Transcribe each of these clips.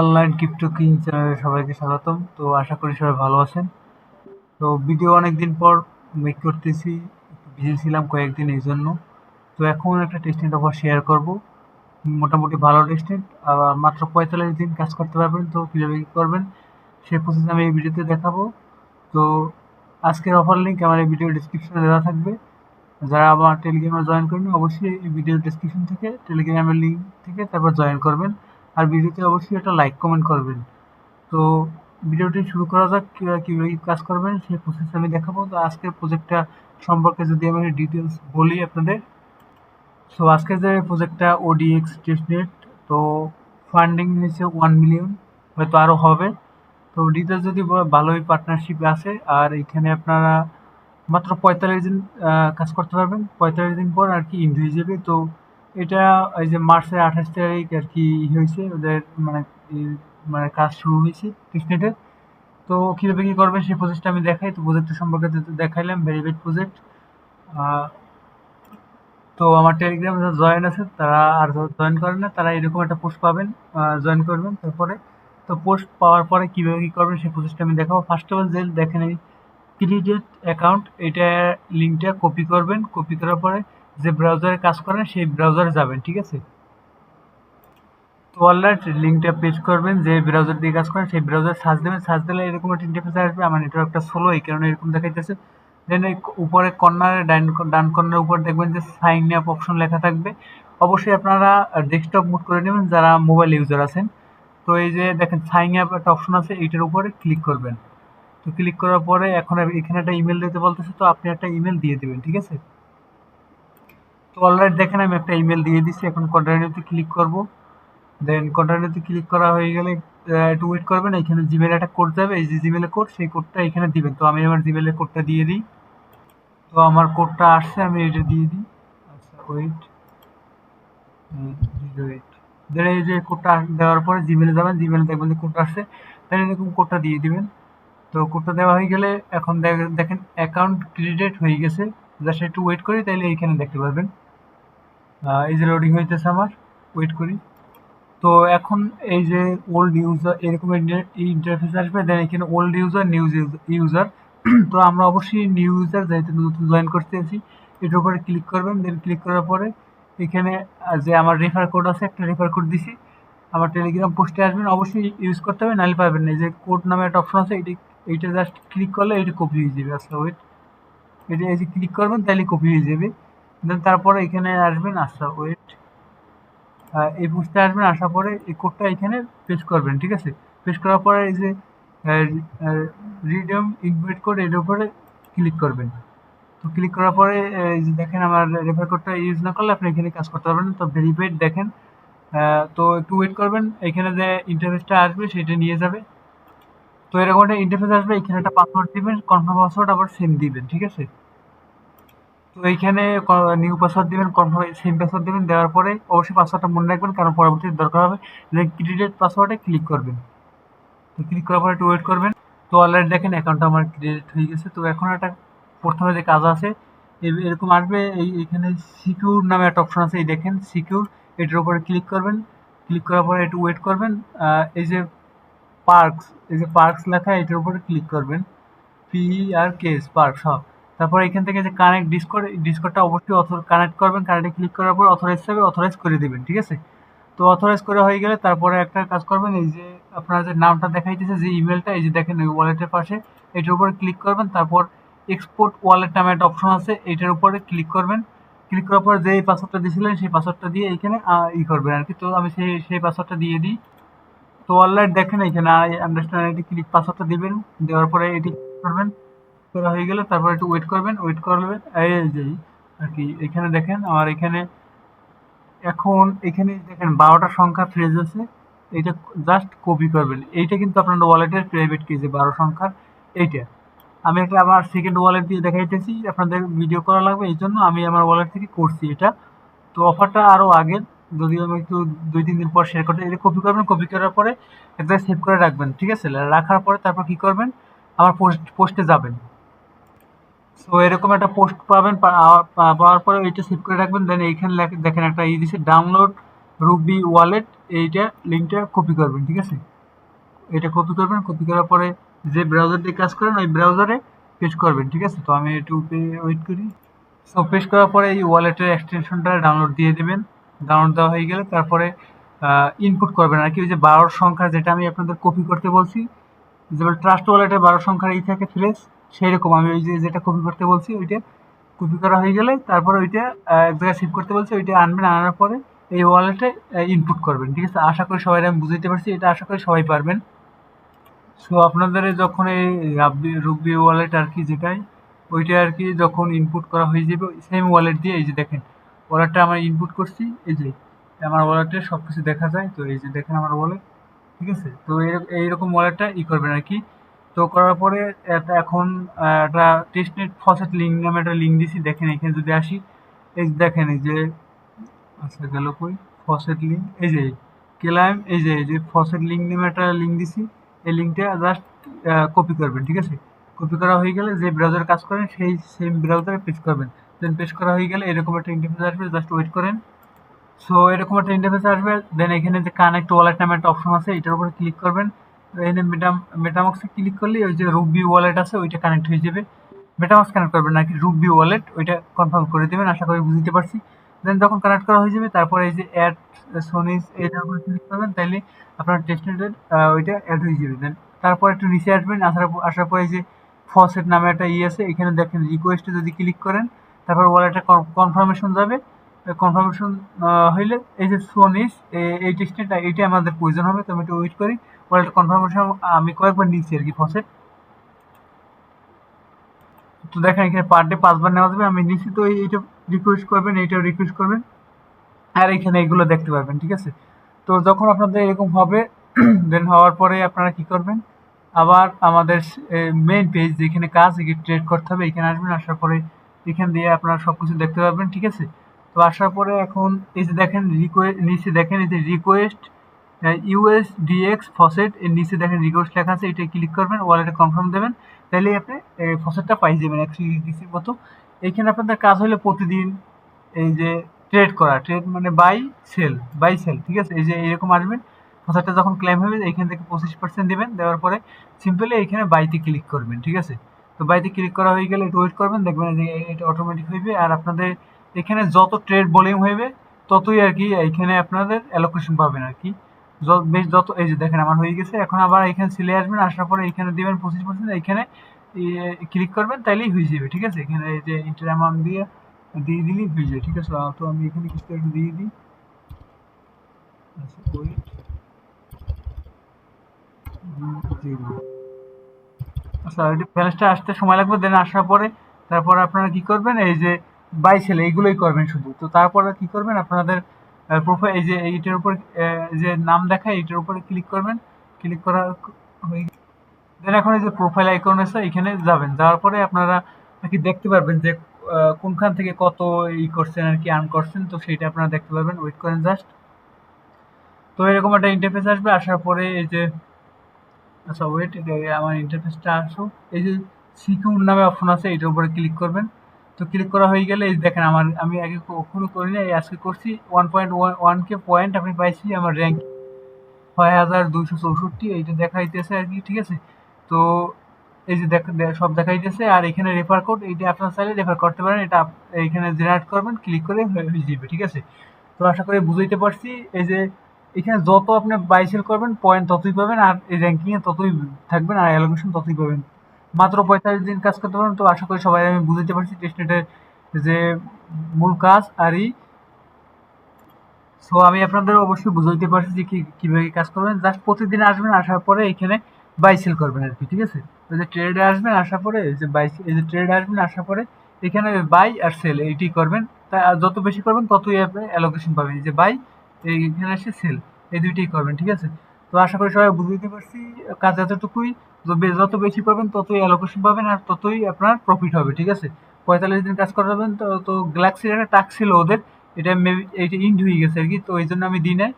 Online crypto king চ্যানেলে সবাইকে স্বাগতম। তো আশা করি সবাই ভালো আছেন। তো ভিডিও অনেক দিন পর মেক করতেছি। বিজি ছিলাম কয়েকদিন এই জন্য। তো এখন একটা টেস্টেন্ট অফার শেয়ার করব। মোটামুটি ভালো টেস্টেন্ট আর মাত্র পঁয়তাল্লিশ দিন কাজ করতে পারবেন। তো কীভাবে কী করবেন সেই প্রসেস আমি এই ভিডিওতে দেখাবো। তো আজকের অফার লিঙ্ক আমার এই ভিডিও ডিসক্রিপশনে দেওয়া থাকবে। যারা আমার টেলিগ্রামে জয়েন করবেন অবশ্যই এই ভিডিও ডিসক্রিপশন থেকে টেলিগ্রামের লিঙ্ক থেকে তারপর জয়েন করবেন। আর ভিডিওতে অবশ্যই একটা লাইক কমেন্ট করবেন। তো ভিডিওটি শুরু করা যাক, কীভাবে কাজ করবেন সেই প্রসেস আমি দেখাবো। তো আজকের প্রজেক্টটা সম্পর্কে যদি আমি ডিটেলস বলি আপনাদের সো আজকের যে প্রজেক্টটা ওডিএক্স টেস্টনেট তো ফান্ডিং হয়েছে ওয়ান মিলিয়ন হয়তো আরও হবে। তো ডিটেলস যদি ভালোই পার্টনারশিপ আছে আর এখানে আপনারা মাত্র পঁয়তাল্লিশ দিন কাজ করতে পারবেন। পঁয়তাল্লিশ দিন পর আর কি ইন্ডু যাবে। তো এটা এই যে মার্চের আঠাশ তারিখ আর কি হয়েছে, ওদের মানে মানে কাজ শুরু হয়েছে টেস্টনেটের তো কীভাবে কী করবেন সেই প্রজেক্টটা আমি দেখাই, তো প্রজেক্টটা সম্পর্কে দেখাইলাম ভেরিফাইড প্রজেক্ট তো আমার টেলিগ্রাম জয়েন আছে, তারা আর জয়েন করেন না, তারা এরকম একটা পোস্ট পাবেন জয়েন করবেন তারপরে। তো পোস্ট পাওয়ার পরে কীভাবে কী করবেন, সেই প্রসেসটা আমি দেখাবো। ফার্স্ট অফ অল যে দেখেন ক্রিয়েটেড অ্যাকাউন্ট এটা লিঙ্কটা কপি করবেন কপি করার পরে যে ব্রাউজারে কাজ করেন, সেই ব্রাউজারে যাবেন, ঠিক আছে? তো অলরাইট লিঙ্কটা পেজ করবেন, যে ব্রাউজার দিয়ে কাজ করেন, সেই ব্রাউজার সার্চ দেবেন সার্চ দিলে এরকম একটা ইন্টারফেস আসবে, আমার নেটওয়ার্কটা স্লো এই কারণে এরকম দেখাইতেছে। দেন উপরে কর্নারে ডান ডান কর্নারের উপর দেখবেন যে সাইন আপ অপশন লেখা থাকবে। অবশ্যই আপনারা ডেস্কটপ মুড করে নেবেন, যারা মোবাইল ইউজার আছেন। তো এই যে দেখেন সাইন আপ একটা অপশন আছে, এইটার উপরে ক্লিক করবেন। তো ক্লিক করার পরে এখন এখানে একটা ইমেল দিতে বলতেছে, তো আপনি একটা ইমেল দিয়ে দেবেন, ঠিক আছে? তো অলরেডি দেখেন, আমি একটা ইমেল দিয়ে দিচ্ছি এখন কন্টিনিউতে ক্লিক করব। দেন কন্টিনিউতে ক্লিক করা হয়ে গেলে একটু ওয়েট করবেন। এখানে জিমেল একটা কোড যাবে এই যে জিমেলের কোড সেই কোডটা এখানে দিবেন। তো আমি আমার জিমেলের কোডটা দিয়ে দিই। তো আমার কোডটা আসছে, আমি এটা দিয়ে দিই। আচ্ছা ওয়েট ওয়েট দেন এই যে কোডটা দেওয়ার পরে জিমেলে যাবেন। জিমেলে দেখবেন যে কোডটা আসছে। দেন এরকম কোডটা দিয়ে দিবেন। তো কোডটা দেওয়া হয়ে গেলে এখন দেখেন অ্যাকাউন্ট ক্রেডিট হয়ে গেছে। জাস্ট একটু ওয়েট করি তাহলে এইখানে দেখতে পারবেন। এই যে লোডিং হইতেছে আমার ওয়েট করি। তো এখন এই যে ওল্ড ইউজার এরকম ইন্টারফেস আসবে দেন এখানে ওল্ড ইউজার নিউজ ইউজার তো আমরা অবশ্যই নিউ ইউজার যেহেতু নতুন জয়েন করতে আছি, এটার উপরে ক্লিক করবেন দেন ক্লিক করার পরে এখানে যে আমার রেফার কোড আছে, একটা রেফার কোড দিছি। আমার টেলিগ্রাম পোস্টে আসবেন, অবশ্যই ইউজ করতে হবে, নাহলে পাবেন না। যে কোড নামে একটা অপশন আছে, এটি, এইটা জাস্ট ক্লিক করলে এটা কপি হয়ে যাবে। আচ্ছা ওয়েট এটা এই যে ক্লিক করবেন, তাহলে কপি হয়ে যাবে। দেন তারপরে এখানে আসবেন আসা ওয়েট এই পোস্টে আসবেন, আসার পরে এই কোডটা এখানে পেস্ট করবেন, ঠিক আছে? পেস্ট করার পরে এই যে রিডম ইনভাইট কোড এর উপরে ক্লিক করবেন। তো ক্লিক করার পরে এই যে দেখেন আমার রেফার কোডটা ইউজ না করলে আপনি এখানে কাজ করতে পারবেন তো ভেরিফাইড দেখেন। তো একটু ওয়েট করবেন, এখানে যে ইন্টারফেসটা আসবে, সেটা নিয়ে যাবে। তো এরকম একটা ইন্টারফেস আসবে, এখানে একটা পাসওয়ার্ড দিবেন কনফার্ম পাসওয়ার্ড আবার সেম দিবেন, ঠিক আছে? তো এইখানে নিউ পাসওয়ার্ড দিবেন কনফার্ম সেম পাসওয়ার্ড দিবেন, দেওয়ার পরে অবশ্যই পাসওয়ার্ডটা মনে রাখবেন, কারণ পরবর্তীতে দরকার হবে ক্রেডিট পাসওয়ার্ডে ক্লিক করবেন। তো ক্লিক করার পরে একটু ওয়েট করবেন। তো অলরেডি দেখেন অ্যাকাউন্টটা আমার ক্রেডিট হয়ে গেছে। তো এখন একটা প্রথমে যে কাজ আছে এরকম আসবে, এই এখানে সিকিউর নামে একটা অপশন আছে, এই দেখেন সিকিউর এটার উপরে ক্লিক করবেন। ক্লিক করার পরে একটু ওয়েট করবেন। এই যে পার্কস এই যে পার্কস লেখা, এটার উপরে ক্লিক করবেন। পি আর কে পার্কস সব তারপর এখান থেকে যে কানেক্ট ডিসকোড ডিসকোডটা অবশ্যই অথর কানেক্ট করবেন কানেক্টে ক্লিক করার পর অথরাইজ হবে অথরাইজ করে দেবেন, ঠিক আছে? তো অথরাইজ করে হয়ে গেলে তারপরে একটা কাজ করবেন, এই যে আপনার যে নামটা দেখাইতেছে, যে ইমেলটা এই যে দেখেন ওই ওয়ালেটের পাশে, এটার উপরে ক্লিক করবেন, তারপর এক্সপোর্ট ওয়ালেট নামে একটা অপশন আছে, এটার উপরে ক্লিক করবেন। ক্লিক করার পর যে পাসওয়ার্ডটা দিয়েছিলেন সেই পাসওয়ার্ডটা দিয়ে এখানে ই করবেন আর কি তো আমি সেই সেই পাসওয়ার্ডটা দিয়ে দিই। তো অলরেডি দেখেন এখানে আই আন্ডারস্ট্যান্ড এটি ক্লিক পাসওয়ার্ডটা দিবেন, দেওয়ার পরে এটি করবেন, করা হয়ে গেলে তারপর একটু ওয়েট করবেন ওয়েট করবেন এই যে আর কি এখানে দেখেন আমার এখানে এখন এখানে দেখেন বারোটা সংখ্যা ফ্রেজ আছে এইটা জাস্ট কপি করবেন। এইটা কিন্তু আপনার ওয়ালেটের প্রাইভেট কি যে বারো সংখ্যার, এইটা। আমি একটা আমার সেকেন্ড ওয়ালেট দিয়ে দেখাইতেছি, আপনাদের ভিডিও করা লাগবে, এই জন্য আমি আমার ওয়ালেট থেকে করছি এটা। তো অফারটা আরও আগের যদি আমি একটু দুই, তিন দিন পর শেয়ার করতে এটা কপি করবেন কপি করার পরে একটা সেভ করে রাখবেন, ঠিক আছে? রাখার পরে তারপর কি করবেন? আমার পোস্ট পোস্টে যাবেন। সো এরকম একটা পোস্ট পাবেন পাওয়ার পরে ওইটা সেভ করে রাখবেন দেন এইখানে দেখেন একটা ই দিছে ডাউনলোড রুবি ওয়ালেট এইটা লিঙ্কটা কপি করবেন, ঠিক আছে? এটা কপি করবেন কপি করার পরে যে ব্রাউজার দিয়ে কাজ করেন, ওই ব্রাউজারে পেস্ট করবেন, ঠিক আছে? তো আমি একটু ওয়েট করি। সো পেস্ট করার পরে এই ওয়ালেটের এক্সটেনশনটা ডাউনলোড দিয়ে দেবেন। ডাউনলোড দেওয়া হয়ে গেলে তারপরে ইনপুট করবেন। আর কি ওই যে বারোর সংখ্যা যেটা আমি আপনাদের কপি করতে বলছি, যেমন ট্রাস্ট ওয়ালেটে বারো সংখ্যার এই থাকে ফ্লেস সেই রকম আমি ওই যে যেটা কপি করতে বলছি, ওইটা কপি করা হয়ে গেলে তারপরে ওইটা এক জায়গায় সেভ করতে বলছি, ওইটা আনবেন, আনার পরে এই ওয়ালেটে ইনপুট করবেন। ঠিক আছে? আশা করি সবাই আমি বুঝতে পারছি, এটা আশা করি সবাই পারবেন। সো আপনাদের যখন এই রাব্বি রুবি ওয়ালেট আর কি যেটাই, ওইটা আর কি যখন ইনপুট করা হয়ে যাবে সেম ওয়ালেট দিয়ে এই যে দেখেন ওয়ালেটটা আমরা ইনপুট করছি, এই যে আমার ওয়ালেটে সব কিছু দেখা যায়, তো এই যে দেখেন আমার ওয়ালেট ঠিক আছে? তো এইরকম ওয়ালেটটা ই করবেন আর কি তো করার পরে এখন একটা টেস্টনেট ফসেট লিঙ্ক নামে একটা লিঙ্ক দিছি, দেখেন এখানে যদি আসি, এই দেখেন এই যে আচ্ছা গেল কই? ফসেট লিঙ্ক এই যে ক্লাইম এই যে এই যে ফসেট লিঙ্ক নামে একটা লিঙ্ক দিছি, এই লিঙ্কটা জাস্ট কপি করবেন, ঠিক আছে? কপি করা হয়ে গেলে যে ব্রাউজার কাজ করেন, সেই সেম ব্রাউজারে পেস্ট করবেন। দেন পেস্ট করা হয়ে গেলে এরকম একটা ইন্টারফেস আসবে জাস্ট ওয়েট করেন। সো এরকম একটা ইন্টারফেস আসবে দেন এখানে যে কানেক্ট ওয়ালেট নামে একটা অপশন আছে, এটার উপরে ক্লিক করবেন। এখানে মেটাম মেটামক্সে ক্লিক করলে ওই যে রুবি ওয়ালেট আছে, ওইটা কানেক্ট হয়ে যাবে। মেটামক্স কানেক্ট করবেন, নাকি রুবি ওয়ালেট ওইটা কনফার্ম করে দেবেন, আশা করি বুঝতে পারছি। দেন যখন কানেক্ট করা হয়ে যাবে, তারপরে এই যে অ্যাড সোনিস এটার উপরে ক্লিক করবেন, তাইলে আপনার টেস্টনেটের ওইটা অ্যাড হয়ে যাবে। দেন তারপর একটু নিচে আসবেন, আসার আসার পরে যে ফসেট নামে একটা ই আছে, এখানে দেখেন রিকোয়েস্টে যদি ক্লিক করেন তারপর ওয়ালেটটা কনফার্মেশন যাবে। কনফার্মেশন হইলে এই যে সোনিস এই টেস্টনেটটা এইটা আমাদের প্রয়োজন হবে, তো আমি একটু ওয়েট করি। ওয়ালেট কনফার্মেশন আমি কয়েকবার নিচ্ছি আর কি ফসেট তো দেখেন এখানে পার ডে পাঁচবার নেওয়া যাবে, আমি নিচ্ছি তো এইটা রিকোয়েস্ট করবেন, এইটা রিকোয়েস্ট করবেন। আর এখানে এগুলো দেখতে পাবেন, ঠিক আছে? তো যখন আপনাদের এরকম হবে দেন হওয়ার পরে আপনারা কি করবেন? আবার আমাদের মেইন পেজ যেখানে কাজ ট্রেড করতে হবে, এখানে আসবেন, আসার পরে এখান দিয়ে আপনারা সব কিছু দেখতে পাবেন ঠিক আছে? তো আসার পরে এখন এই যে দেখেন রিকোয়েস্ট নিচে দেখেন এই যে রিকোয়েস্ট ইউএস ডিএক্স ফসেট এর নিচে দেখেন রিকোয়েস্ট লেখা আছে, এটা ক্লিক করবেন ওয়ালেটে কনফার্ম দেবেন তাহলেই আপনি ফসেটটা পাই যাবেন একশো ইউএসডিসির মতো। এইখানে আপনাদের কাজ হলে প্রতিদিন এই যে ট্রেড করা ট্রেড মানে বাই সেল বাই সেল ঠিক আছে? এই যে এরকম আসবেন ফসেটটা যখন ক্লেম হবে, এইখান থেকে পঁচিশ পার্সেন্ট দেবেন, দেওয়ার পরে সিম্পলি এখানে বাইতে ক্লিক করবেন, ঠিক আছে? তো বাইতে ক্লিক করা হয়ে গেলে একটু ওয়েট করবেন, দেখবেন যে এটা অটোমেটিক হইবে। আর আপনাদের এখানে যত ট্রেড ভলিউম হইবে, ততই আর কি এখানে আপনাদের অ্যালোকেশন পাবেন আর কি। বেশ যত, এই যে দেখেন আমার হয়ে গেছে, এখন আবার এখানে সিলে আসবেন, আসার পরে এখানে দিবেন পঁচিশ পার্সেন্ট এখানে ক্লিক করবেন, তাইলেই হয়ে যাবে, ঠিক আছে? এখানে এই যে ইন্টার অ্যামাউন্ট দিয়ে দিয়ে দিলেই হয়ে যাবে ঠিক আছে? তো আমি এখানে কিছু একটু দিয়ে দিই। আচ্ছা ওয়েট আচ্ছা ব্যালেন্সটা আসতে সময় লাগবে দেন আসার পরে তারপর আপনারা কি করবেন? এই যে বাই ছেলে এইগুলোই করবেন শুধু। তো তারপরে কি করবেন? আপনাদের প্রোফাইল এই যে এইটার উপর যে নাম দেখায় এইটার উপরে ক্লিক করবেন। ক্লিক করা দেন এখন এই যে প্রোফাইল আইকন আছে এখানে যাবেন। যাওয়ার পরে আপনারা কি দেখতে পারবেন যে কোনখান থেকে কত ই করছেন আর কি আর্ন করছেন। তো সেইটা আপনারা দেখতে পারবেন। ওয়েট করেন জাস্ট তো এরকম একটা ইন্টারফেস আসবে। আসার পরে এই যে আচ্ছা ওয়েট আমার ইন্টারফেসটা আসো। এই যে সিকিউর নামে অপশন আছে, এটার উপরে ক্লিক করবেন। তো ক্লিক করা হয়ে গেলে, এই দেখেন আমার, আমি আগে কখনো করি না আজকে করছি। One point one K point আমি পাইছি আমার র্যাঙ্ক ছয় হাজার দুইশো চৌষট্টি, এইটা দেখাইতেছে আর কি, ঠিক আছে? তো এই যে সব দেখাইতেছে, আর এখানে রেফার কোড এইটা আপনার চাইলে রেফার করতে পারেন, এটা এখানে জেনারেট করবেন ক্লিক করে হয়ে যাবে, ঠিক আছে? তো আশা করি বুঝাইতে পারছি। এই যে এখানে যত আপনি বাই সেল করবেন পয়েন্ট ততই পাবেন, আর এই র্যাঙ্কিংয়ে ততই থাকবেন, আর অ্যালোকেশন ততই পাবেন। মাত্র পঁয়তাল্লিশ দিন কাজ করতে পারেন তো আশা করি সবাই আমি বুঝতে পারছি টেস্টনেটের যে মূল কাজ আর এই সো আমি আপনাদের অবশ্যই বুঝাইতে পারছি যে কীভাবে কাজ করবেন। জাস্ট প্রতিদিন আসবেন, আসার পরে এখানে বাই সেল করবেন আর কি, ঠিক আছে? ওই যে ট্রেডে আসবেন, আসার পরে যে বাই এই যে ট্রেডে আসবেন, আসার পরে এখানে বাই আর সেল এইটি করবেন। তা, যত বেশি করবেন, ততই আপনি অ্যালোকেশন পাবেন। যে বাই এইখানে এসে সেল এই দুইটাই করবেন, ঠিক আছে? তো আশা করি সবাই বুঝতে পারছি, কাজ এতটুকুই। যত বেশি পাবেন, ততই অ্যালোকেশন পাবেন আর ততই আপনার প্রফিট হবে, ঠিক আছে? পঁয়তাল্লিশ দিন কাজ করাবেন, তো তো গ্যালাক্সির একটা টাক্স ছিল ওদের, এটা মেবি এইটা ইন্ড হয়ে গেছে আর কি, তো এই জন্য আমি দিই নাই।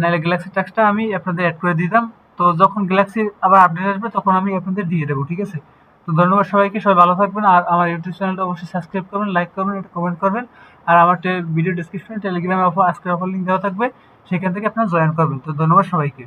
নাহলে গ্যালাক্সির টাক্সটা আমি আপনাদের অ্যাড করে দিতাম। তো যখন গ্যালাক্সির আবার আপডেট আসবে, তখন আমি আপনাদের দিয়ে দেবো, ঠিক আছে? তো ধন্যবাদ সবাইকে, সবাই ভালো থাকবেন আর আমার ইউটিউব চ্যানেলটা অবশ্যই সাবস্ক্রাইব করবেন লাইক করবেন এটা কমেন্ট করবেন। আর আমার ভিডিও ডিসক্রিপশনে টেলিগ্রামে আজকের অফার লিঙ্ক দেওয়া থাকবে, সেখান থেকে আপনারা জয়েন করবেন। তো ধন্যবাদ সবাইকে।